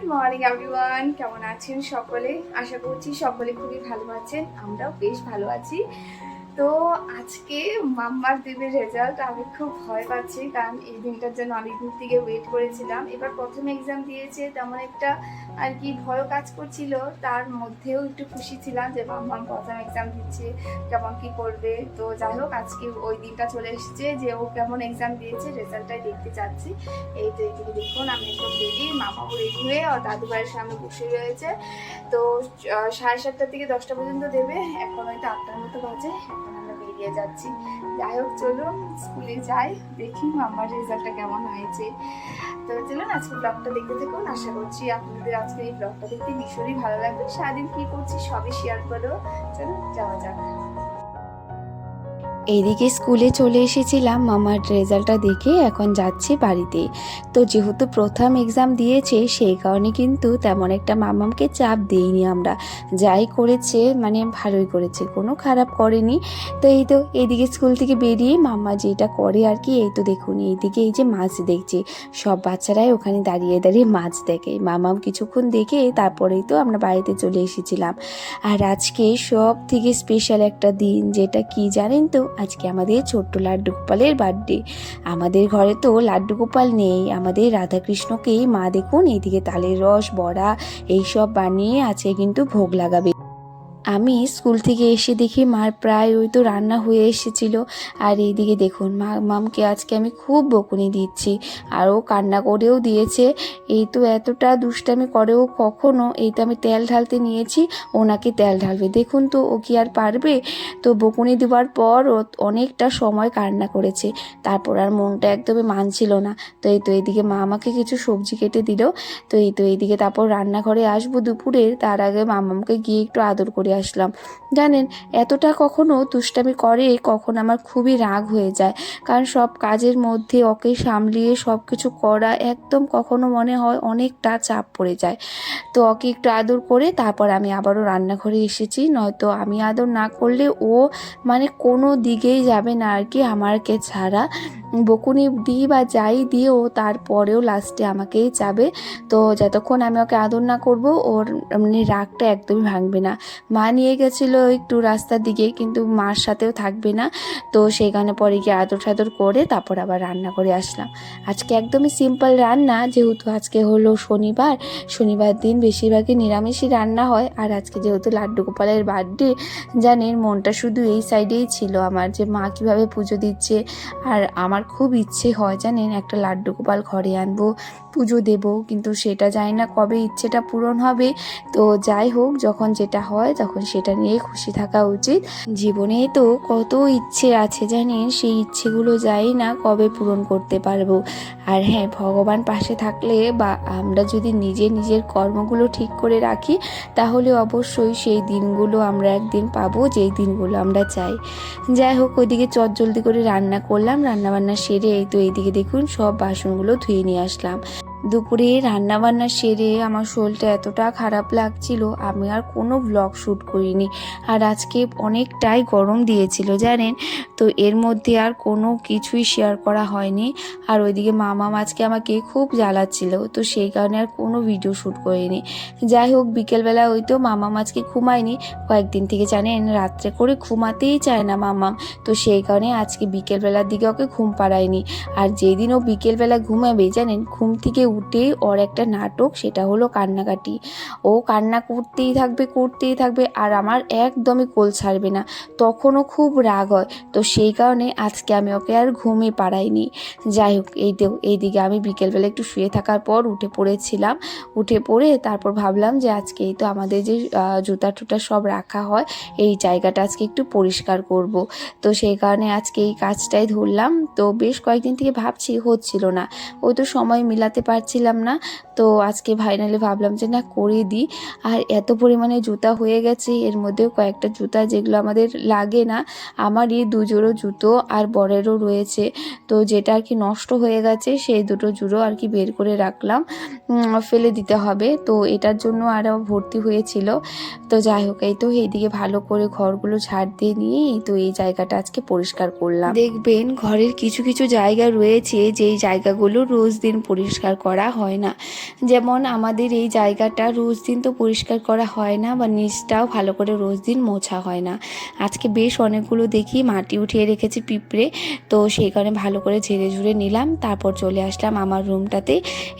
Good morning everyone কেমন আছেন সকলে? আশা করছি সকলে খুবই ভালো আছেন। আমরাও বেশ ভালো আছি। তো আজকে মাম্মার দেবের রেজাল্ট আমি খুব ভয় পাচ্ছি, কারণ এই দিনটার জন্য অনেক দূর থেকে ওয়েট করেছিলাম। এবার প্রথম এক্সাম দিয়েছে, তেমন একটা আর কি ভয় কাজ করছিল। তার মধ্যেও একটু খুশি ছিলাম যে মাম্মাম প্রথম এক্সাম দিচ্ছে, কেমন কি করবে? তো যাই হোক, আজকে ওই দিনটা চলে এসেছে যে, ও কেমন এক্সাম দিয়েছে, রেজাল্টটাই দেখতে চাচ্ছি। এই তো এইদিকে দেখুন, আমি একদম রেডি মামাও রেডি হয়ে আর দাদু ভাইয়ের সামনে বসে রয়েছে। তো সাড়ে সাতটা থেকে দশটা পর্যন্ত দেবে, এখন হয়তো আটটার মতো বাজে, এখন আমরা বেরিয়ে যাচ্ছি। যাই হোক, চলুন স্কুলে যাই, দেখি মামার রেজাল্টটা কেমন হয়েছে। তো চলুন আজকে ব্লগটা দেখতে থাকুন। আশা করছি আপনাদের আজকে এই ব্লগটা দেখতে ভীষণই ভালো লাগবে। সারাদিন কী করছি সবই শেয়ার করো। চলুন, যাওয়া যাক। এইদিকে স্কুলে চলে এসেছিলাম মামার রেজাল্টটা দেখে, এখন যাচ্ছি বাড়িতে। তো যেহেতু প্রথম এক্সাম দিয়েছে, সেই কারণে কিন্তু তেমন একটা মামামকে চাপ দিইনি আমরা। যাই করেছে মানে ভালোই করেছে, কোনো খারাপ করেনি। তো এই তো এইদিকে স্কুল থেকে বেরিয়ে মাম্মা যেটা করে আর কি, এই তো দেখুন, এইদিকে এই যে মাছ দেখছে। সব বাচ্চারাই ওখানে দাঁড়িয়ে দাঁড়িয়ে মাছ দেখে। মামাম কিছুক্ষণ দেখে তারপরেই তো আমরা বাড়িতে চলে এসেছিলাম। আর আজকে সব থেকে স্পেশাল একটা দিন, যেটা কি জানেন তো? আজকে আমাদের ছোট্ট লাড্ডু গোপালের বার্থডে আমাদের ঘরে তো লাড্ডু গোপাল নেই। আমাদের রাধাকৃষ্ণকেই মা দেখুন এইদিকে তালের রস, বড়া, এইসব বানিয়ে আছে কিন্তু ভোগ লাগাবে। আমি স্কুল থেকে এসে দেখি মার প্রায় ওই তো রান্না হয়ে এসেছিল। আর এইদিকে দেখুন, মা, মামকে আজকে আমি খুব বকুনি দিচ্ছি। আর ও কান্না করেও দিয়েছে। এই তো এতটা দুষ্টামি করেও কখনো এই তো আমি তেল ঢালতে নিয়েছি, ওনাকে তেল ঢালবে। দেখুন তো, ও কি আর পারবে? তো বকুনি দেওয়ার পর ও অনেকটা সময় কান্না করেছে। তারপর আর মনটা একদমই মানছিল না। তো এই তো এইদিকে মা আমাকে কিছু সবজি কেটে দিল। তো এই তো এইদিকে তারপর রান্নাঘরে আসব দুপুরে তার আগে মামামকে গিয়ে একটু আদর করে আসলাম। জানেন, এতটা কখনো দুষ্টামি করে কখন আমার খুবই রাগ হয়ে যায়। কারণ সব কাজের মধ্যে ওকে সামলিয়ে সব কিছু করা একদম কখনো মনে হয় অনেকটা চাপ পড়ে যায়। তো ওকে একটু আদর করে তারপর আমি আবারও রান্নাঘরে এসেছি। নয়তো আমি আদর না করলে ও মানে কোনো দিকেই যাবে না আর কি আমারকে ছাড়া। বকুনি দিই বা যাই দিও তারপরেও লাস্টে আমাকেই চাবে। তো যতক্ষণ আমি ওকে আদর না করব, ওর মানে রাগটা একদমই ভাঙবে না। মা নিয়ে গেছিল একটু রাস্তার দিকে, কিন্তু মার সাথেও থাকবে না। তো সেখানে পরে গিয়ে আদর টাদর করে তারপর আবার রান্না করে আসলাম। আজকে একদমই সিম্পল রান্না, যেহেতু আজকে হলো শনিবার। শনিবার দিন বেশিরভাগই নিরামিষই রান্না হয়। আর আজকে যেহেতু লাড্ডু গোপালের বার্থডে জানেন মনটা শুধু এই সাইডেই ছিল আমার, যে মা কীভাবে পুজো দিচ্ছে। আর আমার খুব ইচ্ছে হয়, জানেন, একটা লাড্ডু গোপাল ঘরে আনব, পুজো দেব। কিন্তু সেটা জানি না কবে ইচ্ছেটা পূরণ হবে। তো যাই হোক, যখন যেটা হয় তখন সেটা নিয়ে খুশি থাকা উচিত। জীবনে তো কত ইচ্ছে আছে জানেন, সেই ইচ্ছেগুলো যাই না কবে পূরণ করতে পারব। আর হ্যাঁ ভগবান পাশে থাকলে বা আমরা যদি নিজে নিজের কর্মগুলো ঠিক করে রাখি, তাহলে অবশ্যই সেই দিনগুলো আমরা একদিন পাবো, যেই দিনগুলো আমরা চাই। যাই হোক, ওইদিকে চটজলদি করে রান্না করলাম রান্না বান্না সেরে এই তো এইদিকে দেখুন, সব বাসনগুলো ধুয়ে নিয়ে আসলাম। দুপুরে রান্না বান্না সেরে আমার শরীরটা এতটা খারাপ লাগছিল, আমি আর কোনো ব্লগ শ্যুট করিনি। আর আজকে অনেকটাই গরম দিয়েছিল, জানেন? তো এর মধ্যে আর কোনো কিছুই শেয়ার করা হয়নি। আর ওইদিকে মামা আজকে আমাকে খুব জ্বালাচ্ছিল, তো সেই কারণে আর কোনো ভিডিও শ্যুট করিনি। যাই হোক, বিকেলবেলা ওই তো মামা আজকে ঘুমায়নি। কয়েকদিন থেকে, জানেন, রাত্রে করে ঘুমাতেই চায় না মামাম তো সেই কারণে আজকে বিকেলবেলার দিকে ওকে ঘুম পাড়ায়নি। আর যেদিন ও বিকেলবেলা ঘুমাবে, জানেন, ঘুম থেকে উঠেই ওর একটা নাটক, সেটা হলো কান্নাকাটি। ও কান্না করতেই থাকবে করতেই থাকবে, আর আমার একদমই কোল ছাড়বে না। তখনও খুব রাগ হয়। তো সেই কারণে আজকে আমি ওকে আর ঘুমে পাড়াইনি। যাই হোক, এই দেও এইদিকে আমি বিকেলবেলা একটু শুয়ে থাকার পর উঠে পড়েছিলাম। উঠে পড়ে তারপর ভাবলাম যে আজকে তো আমাদের যে জুতা টুটা সব রাখা হয়, এই জায়গাটা আজকে একটু পরিষ্কার করব। তো সেই কারণে আজকে এই কাজটাই ধরলাম। তো বেশ কয়েকদিন থেকে ভাবছি, হচ্ছিল না। ওই তো সময় মিলাতে পারছিলাম না। তো আজকে ফাইনালি ভাবলাম যে, না, করে দিই। আর এত পরিমাণে জুতা হয়ে গেছে। এর মধ্যেও কয়েকটা জুতা যেগুলো আমাদের লাগে না, আমারই দুজোড়ো জুতো আর বরেরও রয়েছে। তো যেটা আর কি নষ্ট হয়ে গেছে, সেই দুটো জুড়ো আর কি বের করে রাখলাম। ফেলে দিতে হবে। তো এটার জন্য আরও ভর্তি হয়েছিল। তো যাই হোক, এই তো এইদিকে ভালো করে ঘরগুলো ঝাড় দিয়ে নিয়ে তো এই জায়গাটা আজকে পরিষ্কার করলাম। দেখবেন ঘরের কিছু কিছু জায়গা রয়েছে, যেই জায়গাগুলো রোজ দিন পরিষ্কার করা হয় না। যেমন আমাদের এই জায়গাটা রোজ দিন তো পরিষ্কার করা হয় না বা নিচটাও ভালো করে রোজ দিন মোছা হয় না। আজকে বেশ অনেকগুলো দেখি, মাটি উঠিয়ে রেখেছি পিঁপড়ে, তো সেই কারণে ভালো করে ঝেড়ে ঝুড়ে নিলাম, তারপর চলে আসলাম আমার রুমটাতে।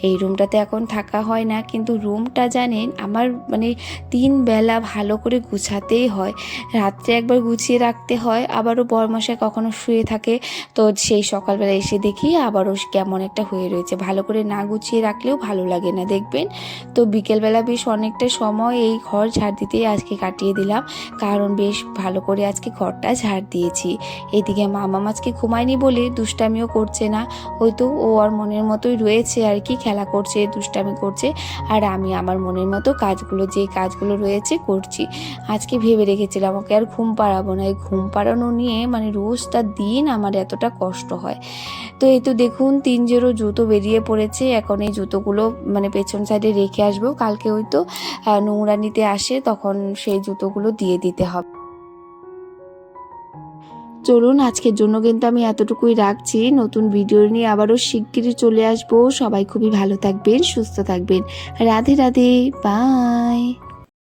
এই রুমটাতে এখন থাকা হয় না, কিন্তু রুমটা জানেন, আমার মানে তিন বেলা ভালো করে গুছাতেই হয়। রাত্রে একবার গুছিয়ে রাখতে হয়, আবারও বরমশাই কখনো শুয়ে থাকে, তো সেই সকালবেলা এসে দেখি আবারও কেমন একটা হয়ে রয়েছে। ভালো করে না গুছিয়ে রাখলেও ভালো লাগে না, দেখবেন? তো বিকেলবেলা বেশ অনেকটা সময় এই ঘর ঝাড় দিতেই আজকে কাটিয়ে দিলাম, কারণ বেশ ভালো করে আজকে ঘরটা ঝাড় দিয়েছি। এদিকে মামা আজকে ঘুমায়নি বলে দুষ্টামিও করছে না ওই তো ও আর মনের মতোই রয়েছে আর কি খেলা করছে, দুষ্টামি করছে, আর আমি আমার মনের মতো কাজগুলো, যে কাজগুলো রয়েছে করছি। আজকে ভেবে রেখেছিলাম ওকে আর ঘুম পাড়াবো না, এই ঘুম পাড়ানো নিয়ে মানে রোজ তার দিন আমার এতটা কষ্ট হয়। তো এই তো দেখুন তিন জোড়ো জুতো বেরিয়ে পড়েছে, এখন এই জুতোগুলো মানে পেছন সাইডে রেখে আসব। কালকে ওই তো নোংরা নিতে আসে, তখন সেই জুতোগুলো দিয়ে দিতে হবে। চলুন, আজকের জন্য কিন্তু আমি এতটুকুই রাখছি। নতুন ভিডিও নিয়ে আবারও শিগগিরই চলে আসব। সবাই খুবই ভালো থাকবেন, সুস্থ থাকবেন। রাধে রাধে বাই